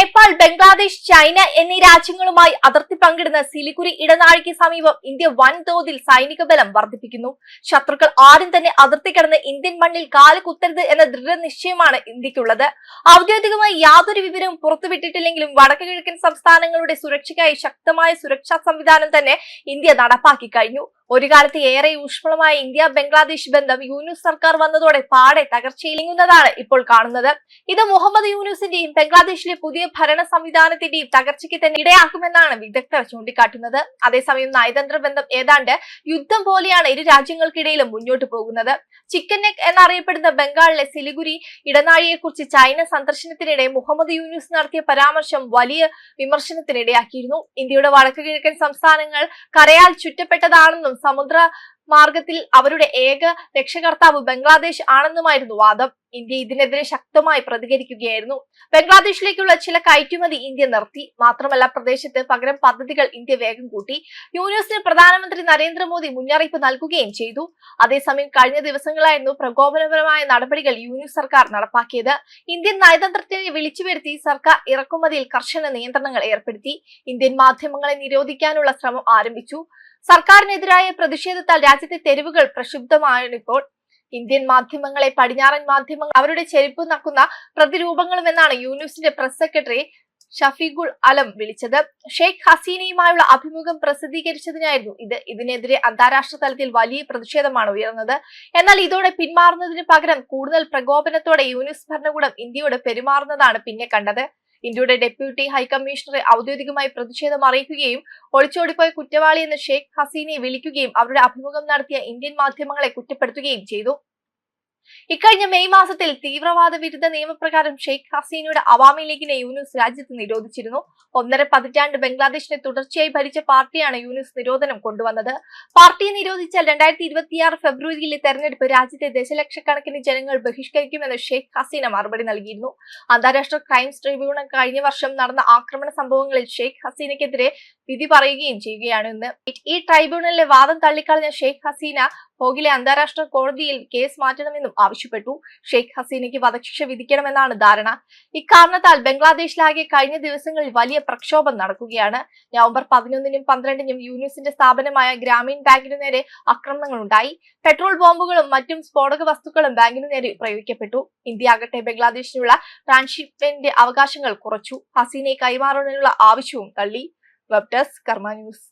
Nepal Bangladesh China എന്നീ രാജ്യങ്ങളുമായി അതിർത്തി പങ്കിടുന്ന സിലിഗുരി ഇടനാഴിക്ക് സമീപം ഇന്ത്യ വൻതോതിൽ സൈനിക ബലം വർദ്ധിപ്പിക്കുന്നു. ശത്രുക്കൾ ആരും തന്നെ അതിർത്തി കടന്ന് ഇന്ത്യൻ മണ്ണിൽ കാലുകുത്തരുത് എന്ന ദൃഢനിശ്ചയമാണ് ഇന്ത്യക്കുള്ളത്. ഔദ്യോഗികമായി യാതൊരു വിവരവും പുറത്തുവിട്ടിട്ടില്ലെങ്കിലും വടക്കു കിഴക്കൻ സംസ്ഥാനങ്ങളുടെ സുരക്ഷയ്ക്കായി ശക്തമായ സുരക്ഷാ സംവിധാനം തന്നെ ഇന്ത്യ നടപ്പാക്കി കഴിഞ്ഞു. ഒരു കാലത്ത് ഏറെ ഊഷ്മളമായ ഇന്ത്യ ബംഗ്ലാദേശ് ബന്ധം യൂനുസ് സർക്കാർ വന്നതോടെ പാടെ തകർച്ചയിലിങ്ങുന്നതാണ് ഇപ്പോൾ കാണുന്നത്. ഇത് മുഹമ്മദ് യൂനുസിന്റെയും ബംഗ്ലാദേശിലെ പുതിയ ഭരണ സംവിധാനത്തിന്റെയും തകർച്ചയ്ക്ക് തന്നെ ഇടയാക്കുമെന്നാണ് വിദഗ്ധർ ചൂണ്ടിക്കാട്ടുന്നത്. അതേസമയം നയതന്ത്ര ബന്ധം ഏതാണ്ട് യുദ്ധം പോലെയാണ് ഇരു രാജ്യങ്ങൾക്കിടയിലും മുന്നോട്ട് പോകുന്നത്. ചിക്കൻ നെക്ക് എന്നറിയപ്പെടുന്ന ബംഗാളിലെ സിലിഗുരി ഇടനാഴിയെക്കുറിച്ച് ചൈന സന്ദർശനത്തിനിടെ മുഹമ്മദ് യൂനുസ് നടത്തിയ പരാമർശം വലിയ വിമർശനത്തിനിടയാക്കിയിരുന്നു. ഇന്ത്യയുടെ വടക്കു കിഴക്കൻ സംസ്ഥാനങ്ങൾ കരയാൽ ചുറ്റപ്പെട്ടതാണെന്നും സമുദ്ര മാർഗത്തിൽ അവരുടെ ഏക രക്ഷകർത്താവ് ബംഗ്ലാദേശ് ആണെന്നുമായിരുന്നു വാദം. ഇന്ത്യ ഇതിനെതിരെ ശക്തമായി പ്രതികരിക്കുകയായിരുന്നു. ബംഗ്ലാദേശിലേക്കുള്ള ചില കയറ്റുമതി ഇന്ത്യ നിർത്തി. മാത്രമല്ല പ്രദേശത്ത് പകരം പദ്ധതികൾ ഇന്ത്യ വേഗം കൂട്ടി. യൂനിവേഴ്സിന് പ്രധാനമന്ത്രി നരേന്ദ്രമോദി മുന്നറിയിപ്പ് നൽകുകയും ചെയ്തു. അതേസമയം കഴിഞ്ഞ ദിവസങ്ങളായിരുന്നു പ്രകോപനപരമായ നടപടികൾ യൂനിയൻ സർക്കാർ നടപ്പാക്കിയത്. ഇന്ത്യൻ നയതന്ത്രത്തെ വിളിച്ചു വരുത്തി സർക്കാർ ഇറക്കുമതിയിൽ കർശന നിയന്ത്രണങ്ങൾ ഏർപ്പെടുത്തി. ഇന്ത്യൻ മാധ്യമങ്ങളെ നിരോധിക്കാനുള്ള ശ്രമം ആരംഭിച്ചു. സർക്കാരിനെതിരായ പ്രതിഷേധത്താൽ രാജ്യത്തെ തെരുവുകൾ പ്രക്ഷുബ്ധമാണിപ്പോൾ ഇന്ത്യൻ മാധ്യമങ്ങളെ പടിഞ്ഞാറൻ മാധ്യമങ്ങൾ അവരുടെ ചെരുപ്പ് നക്കുന്ന പ്രതിരൂപങ്ങളും എന്നാണ് യൂണിവേഴ്സിന്റെ പ്രസ് സെക്രട്ടറി ഷഫീഖുൾ അലം വിളിച്ചത്. ഷെയ്ഖ് ഹസീനയുമായുള്ള അഭിമുഖം പ്രസിദ്ധീകരിച്ചതിനായിരുന്നു ഇത്. ഇതിനെതിരെ അന്താരാഷ്ട്ര തലത്തിൽ വലിയ പ്രതിഷേധമാണ് ഉയർന്നത്. എന്നാൽ ഇതോടെ പിന്മാറുന്നതിന് പകരം കൂടുതൽ പ്രകോപനത്തോടെ യൂനിസ് ഭരണകൂടം ഇന്ത്യയോട് പെരുമാറുന്നതാണ് പിന്നെ കണ്ടത്. ഇന്ത്യയുടെ ഡെപ്യൂട്ടി ഹൈക്കമ്മീഷണറെ ഔദ്യോഗികമായി പ്രതിഷേധം അറിയിക്കുകയും ഒളിച്ചോടിപ്പോയ കുറ്റവാളിയെന്ന് ഷെയ്ഖ് ഹസീനയെ വിളിക്കുകയും അവരുടെ അഭിമുഖം നടത്തിയ ഇന്ത്യൻ മാധ്യമങ്ങളെ കുറ്റപ്പെടുത്തുകയും ചെയ്തു. ഇക്കഴിഞ്ഞ മെയ് മാസത്തിൽ തീവ്രവാദ വിരുദ്ധ നിയമപ്രകാരം ഷെയ്ഖ് ഹസീനയുടെ അവാമി ലീഗിനെ യൂനുസ് രാജ്യത്ത് നിരോധിച്ചിരുന്നു. ഒന്നര പതിറ്റാണ്ട് ബംഗ്ലാദേശിനെ തുടർച്ചയായി ഭരിച്ച പാർട്ടിയാണ് യൂനുസ് നിരോധനം കൊണ്ടുവന്നത്. പാർട്ടിയെ നിരോധിച്ചാൽ രണ്ടായിരത്തി ഇരുപത്തിയാറ് ഫെബ്രുവരിയിലെ തെരഞ്ഞെടുപ്പ് രാജ്യത്തെ ദശലക്ഷക്കണക്കിന് ജനങ്ങൾ ബഹിഷ്കരിക്കുമെന്ന് ഷെയ്ഖ് ഹസീന മറുപടി നൽകിയിരുന്നു. അന്താരാഷ്ട്ര ക്രൈംസ് ട്രിബ്യൂണൽ കഴിഞ്ഞ വർഷം നടന്ന ആക്രമണ സംഭവങ്ങളിൽ ഷെയ്ഖ് ഹസീനയ്ക്കെതിരെ വിധി പറയുകയും ചെയ്യുകയാണ് ഇന്ന്. ഈ ട്രൈബ്യൂണലിലെ വാദം തള്ളിക്കളഞ്ഞ ഷെയ്ഖ് ഹസീന ഹോഗിലെ അന്താരാഷ്ട്ര കോടതിയിൽ കേസ് മാറ്റണമെന്നും ആവശ്യപ്പെട്ടു. ഷെയ്ഖ് ഹസീനയ്ക്ക് വധശിക്ഷ വിധിക്കണമെന്നാണ് ധാരണ. ഇക്കാരണത്താൽ ബംഗ്ലാദേശിലാകെ കഴിഞ്ഞ ദിവസങ്ങളിൽ വലിയ പ്രക്ഷോഭം നടക്കുകയാണ്. നവംബർ പതിനൊന്നിനും പന്ത്രണ്ടിനും യൂണിസിന്റെ സ്ഥാപനമായ ഗ്രാമീൺ ബാങ്കിനു നേരെ ആക്രമണങ്ങൾ ഉണ്ടായി പെട്രോൾ ബോംബുകളും മറ്റും സ്ഫോടക വസ്തുക്കളും ബാങ്കിനു നേരെ പ്രയോഗിക്കപ്പെട്ടു. ഇന്ത്യ ആകട്ടെ ബംഗ്ലാദേശിനുള്ള ട്രാൻസ്ഷിപ്മെന്റ് അവകാശങ്ങൾ കുറച്ചു. ഹസീനയെ കൈമാറുന്നതിനുള്ള ആവശ്യവും തള്ളി. Web desk Karma news.